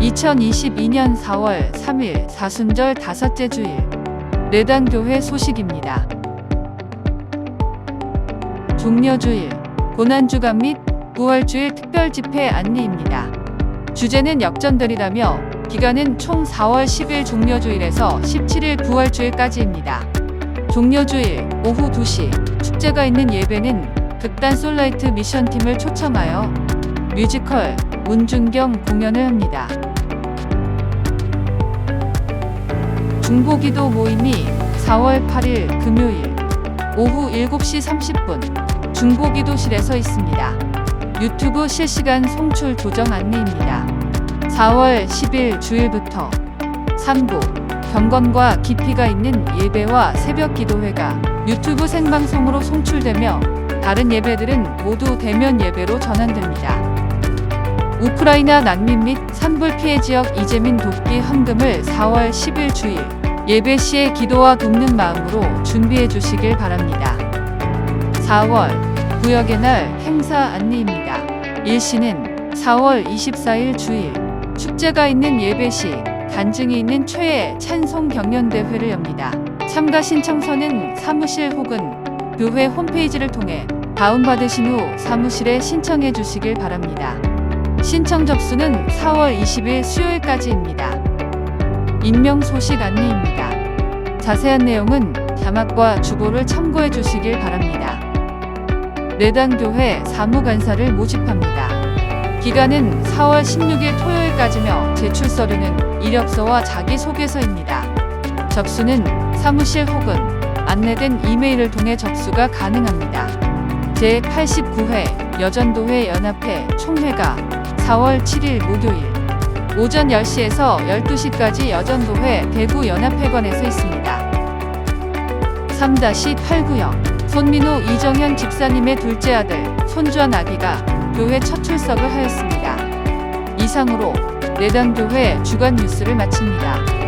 2022년 4월 3일 사순절 다섯째 주일 내단교회 소식입니다. 종려주일, 고난주간 및 부활주일 특별 집회 안내입니다. 주제는 역전들이라며 기간은 총 4월 10일 종려주일에서 17일 부활주일까지입니다. 종려주일 오후 2시 축제가 있는 예배는 극단 솔라이트 미션팀을 초청하여 뮤지컬 문준경 공연을 합니다. 중보기도 모임이 4월 8일 금요일 오후 7시 30분 중보기도실에서 있습니다. 유튜브 실시간 송출 조정 안내입니다. 4월 10일 주일부터 3부 경건과 깊이가 있는 예배와 새벽 기도회가 유튜브 생방송으로 송출되며 다른 예배들은 모두 대면 예배로 전환됩니다. 우크라이나 난민 및 산불 피해 지역 이재민 돕기 헌금을 4월 10일 주일 예배 시에 기도와 돕는 마음으로 준비해 주시길 바랍니다. 4월 구역의 날 행사 안내입니다. 일시는 4월 24일 주일 축제가 있는 예배 시 간증이 있는 최애 찬송 경연대회를 엽니다. 참가 신청서는 사무실 혹은 교회 홈페이지를 통해 다운받으신 후 사무실에 신청해 주시길 바랍니다. 신청 접수는 4월 20일 수요일까지입니다. 임명 소식 안내입니다. 자세한 내용은 자막과 주보를 참고해 주시길 바랍니다. 내단교회 사무간사를 모집합니다. 기간은 4월 16일 토요일까지며 제출 서류는 이력서와 자기소개서입니다. 접수는 사무실 혹은 안내된 이메일을 통해 접수가 가능합니다. 제89회 여전도회 연합회 총회가 4월 7일 목요일 오전 10시에서 12시까지 여전도회 대구 연합회관에서 있습니다. 3-8구역 손민호 이정현 집사님의 둘째 아들 손주한 아기가 교회 첫 출석을 하였습니다. 이상으로 내단교회 주간 뉴스를 마칩니다.